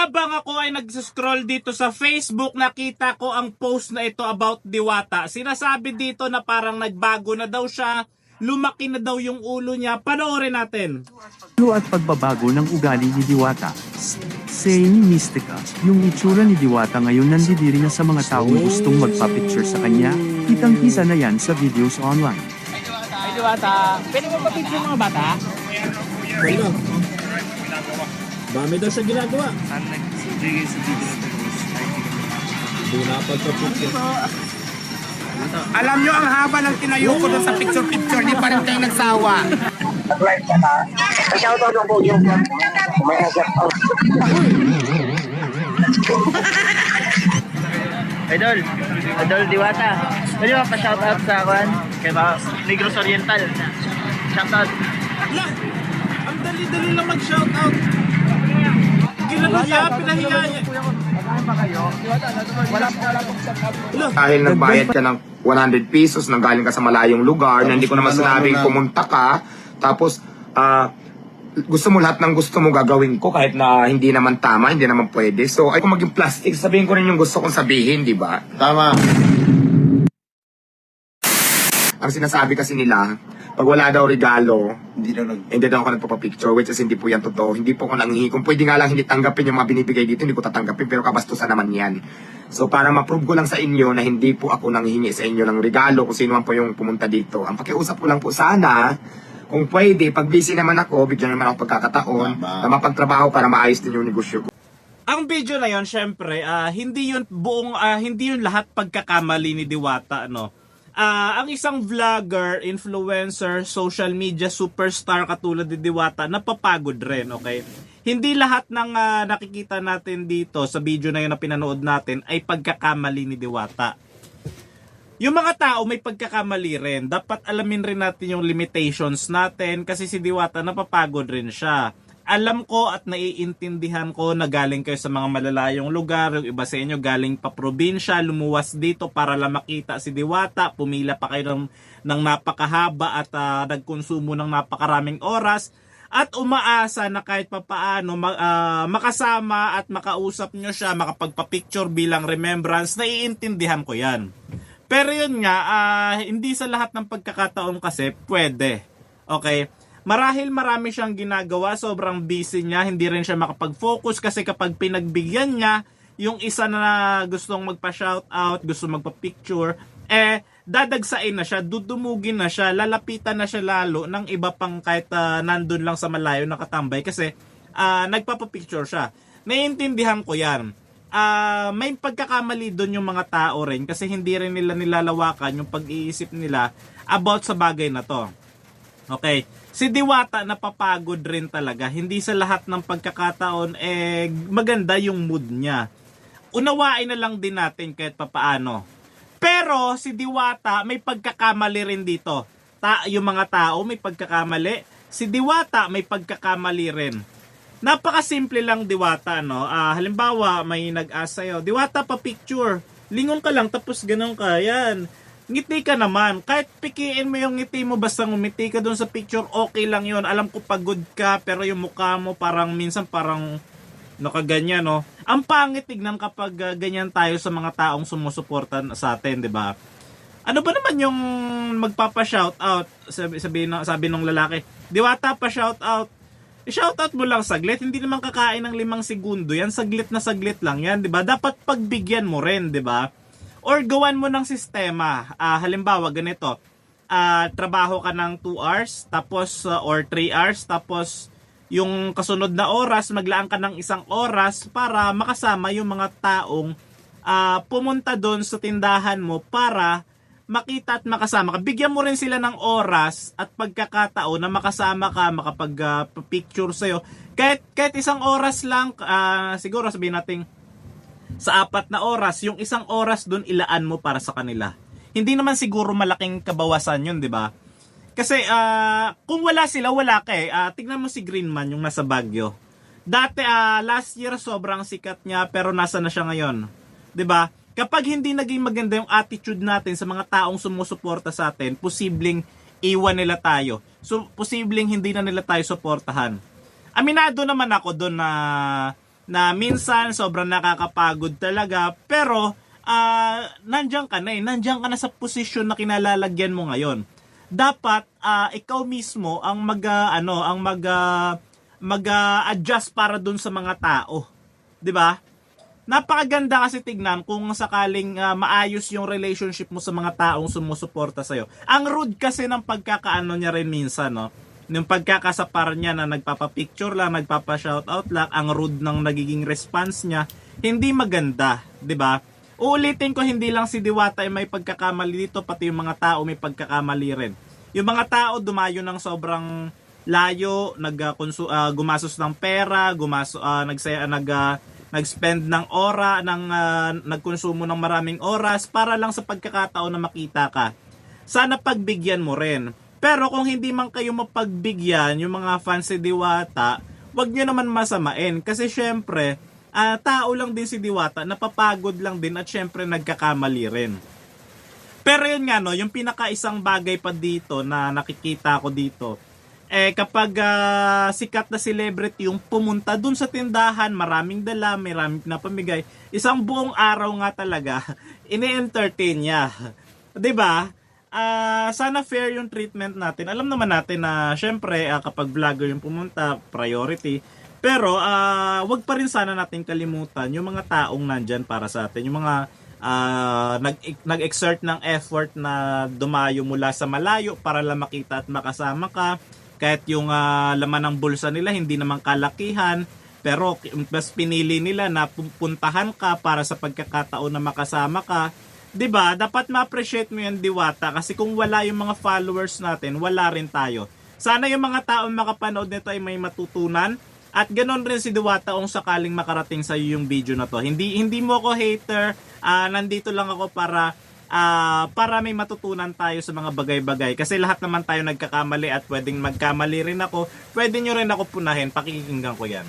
Habang ako ay nag-scroll dito sa Facebook, nakita ko ang post na ito about Diwata. Sinasabi dito na parang nagbago na daw siya, lumaki na daw yung ulo niya. Panoorin natin. Ano at pagbabago ng ugali ni Diwata. Saying Mystica, yung itsura ni Diwata ngayon nandidiri na sa mga taong gustong magpa-picture sa kanya, kitang-kita na yan sa videos online. Ay, Diwata. Pwede mo ba picture mga bata? Pwede. Dami daw siya ginagawa. Hindi na pagpapicture. Alam nyo, ang haba ng tinayo ko doon sa picture-picture, di pa rin tayo nagsawa. Shoutout ang po yung may shoutout. Idol. Idol Diwata. Pwede mo pa shoutout sa kwan? Kay ba? Negros Oriental. Shoutout. Ala, ang dali-dali lang mag-shoutout. Ginano niya, pinahiya niya. Dahil nagbayad ka ng 100 pesos, nanggaling ka sa malayong lugar, na hindi ko naman sinabing pumunta ka, tapos, ah, gusto mo lahat ng gusto mo gagawin ko kahit na hindi naman tama, hindi naman pwede. So, ay kung maging plastic, sabihin ko rin yung gusto kong sabihin, di ba? Tama. Ang sinasabi kasi nila, pag wala daw regalo, Hindi na nag... hindi daw ako nagpapapicture, which is hindi po yan totoo. Hindi po ako nanghihingi. Kung pwede nga lang hindi tanggapin yung mga binibigay dito, hindi ko tatanggapin, pero kabastusan naman yan. So, para ma-prove ko lang sa inyo na hindi po ako nanghihingi sa inyo ng regalo kung sino man po yung pumunta dito. Ang pakiusap ko lang po sana, kung pwede, pag busy naman ako, bigyan naman ako pagkakataon Tama. na mapagtrabaho para maayos din yung negosyo ko. Ang video na yon syempre, ah, hindi yun buong ah, hindi yun lahat pagkakamali ni Diwata ano. Ah, ang isang vlogger, influencer, social media superstar katulad ni Diwata napapagod rin, okay? Hindi lahat ng ah, nakikita natin dito sa video na yun na pinanood natin ay pagkakamali ni Diwata. Yung mga tao may pagkakamali rin. Dapat alamin rin natin yung limitations natin kasi si Diwata napapagod rin siya. Alam ko at naiintindihan ko na galing kayo sa mga malalayong lugar, yung iba sa inyo galing pa probinsya, lumuwas dito para lang makita si Diwata, pumila pa kayo ng, ng napakahaba at ah, nagkonsumo ng napakaraming oras at umaasa na kahit papaano ma- ah, makasama at makausap nyo siya, makapagpa-picture bilang remembrance, naiintindihan ko yan. Pero yun nga, ah, hindi sa lahat ng pagkakataon kasi pwede. Okay? Marahil marami siyang ginagawa, sobrang busy niya, hindi rin siya makapag-focus kasi kapag pinagbigyan niya yung isa na gustong magpa-shoutout, gusto magpa-picture, eh, dadagsain na siya, dudumugin na siya, lalapitan na siya lalo ng iba pang kahit ah, nandun lang sa malayo nakatambay kasi ah, nagpapapicture siya. Naiintindihan ko yan. Ah, may pagkakamali doon yung mga tao rin kasi hindi rin nila nilalawakan yung pag-iisip nila about sa bagay na to. Okay. Si Diwata napapagod rin talaga. Hindi sa lahat ng pagkakataon eh maganda yung mood niya. Unawain na lang din natin kahit papaano. Pero si Diwata may pagkakamali rin dito. Ta yung mga tao may pagkakamali. Si Diwata may pagkakamali rin. Napakasimple lang Diwata no. Ah, halimbawa may nag-ask sa'yo, Diwata pa picture. Lingon ka lang tapos ganun ka. Yan ngiti ka naman. Kahit pikiin mo yung ngiti mo, basta ngumiti ka doon sa picture, okay lang yon Alam ko pagod ka, pero yung mukha mo parang minsan parang nakaganyan, no? Ang pangit tignan kapag ah, ganyan tayo sa mga taong sumusuporta sa atin, di ba? Ano ba naman yung magpapa-shout out? Sabi, sabi, sabi ng lalaki, Diwata pa shout out. I-shoutout mo lang saglit, hindi naman kakain ng limang segundo yan, saglit na saglit lang yan, di ba? Dapat pagbigyan mo rin, di ba? Or gawan mo ng sistema. Ah, halimbawa, ganito. Ah, trabaho ka ng 2 hours, tapos, ah, or 3 hours, tapos, yung kasunod na oras, maglaan ka ng isang oras para makasama yung mga taong ah, pumunta doon sa tindahan mo para makita at makasama ka. Bigyan mo rin sila ng oras at pagkakataon na makasama ka, makapag-picture sa'yo. Kahit, kahit isang oras lang, ah, siguro sabihin natin, sa apat na oras, yung isang oras doon ilaan mo para sa kanila. Hindi naman siguro malaking kabawasan yun, di ba? Kasi ah, kung wala sila, wala ka eh. Ah, tignan mo si Greenman, yung nasa Baguio. Dati, ah, last year, sobrang sikat niya, pero nasa na siya ngayon. 'Di ba? Kapag hindi naging maganda yung attitude natin sa mga taong sumusuporta sa atin, posibleng iwan nila tayo. So, posibleng hindi na nila tayo suportahan. Aminado naman ako doon na na minsan sobrang nakakapagod talaga pero ah nandiyan ka na eh. Nandiyan ka na sa posisyon na kinalalagyan mo ngayon. Dapat ah, ikaw mismo ang mag ah, ano, ang mag ah, mag-adjust para dun sa mga tao. 'Di ba? Napakaganda kasi tignan kung sakaling ah, maayos yung relationship mo sa mga taong sumusuporta sa'yo. Ang rude kasi ng pagkakaano niya rin minsan, no? Yung pagkakasapar niya na nagpapa-picture lang, nagpapa-shoutout lang, ang rude ng nagiging response niya, hindi maganda, 'di ba? Uulitin ko, hindi lang si Diwata ay may pagkakamali dito, pati yung mga tao may pagkakamali rin. Yung mga tao dumayo ng sobrang layo, nag konsu- ah, gumasos ng pera, gumaso ah, nagsaya nag ah, nag-spend ng ora, ng ah, nagkonsumo ng maraming oras para lang sa pagkakataon na makita ka. Sana pagbigyan mo rin. Pero kung hindi man kayo mapagbigyan yung mga fans si Diwata, wag nyo naman masamain kasi syempre, ah, tao lang din si Diwata, napapagod lang din at syempre nagkakamali rin. Pero yun nga no, yung pinaka isang bagay pa dito na nakikita ko dito, eh kapag ah, sikat na celebrity yung pumunta dun sa tindahan, maraming dala, maraming napamigay, isang buong araw nga talaga, ini-entertain niya. 'Di ba? Ah, sana fair yung treatment natin. Alam naman natin na syempre ah, kapag vlogger yung pumunta, priority. Pero ah, wag pa rin sana natin kalimutan yung mga taong nandyan para sa atin, yung mga ah, nag nag-exert ng effort na dumayo mula sa malayo para lang makita at makasama ka. Kahit yung ah, laman ng bulsa nila hindi naman kalakihan, pero mas pinili nila na pupuntahan ka para sa pagkakataon na makasama ka. 'Di ba? Dapat ma-appreciate mo 'yung diwata kasi kung wala yung mga followers natin, wala rin tayo. Sana yung mga taong makapanood nito ay may matutunan at ganoon rin si Diwata kung sakaling makarating sa yung video na to. Hindi hindi mo ako hater, ah, nandito lang ako para ah, para may matutunan tayo sa mga bagay-bagay kasi lahat naman tayo nagkakamali at pwedeng magkamali rin ako. Pwede nyo rin ako punahin, pakikinggan ko 'yan.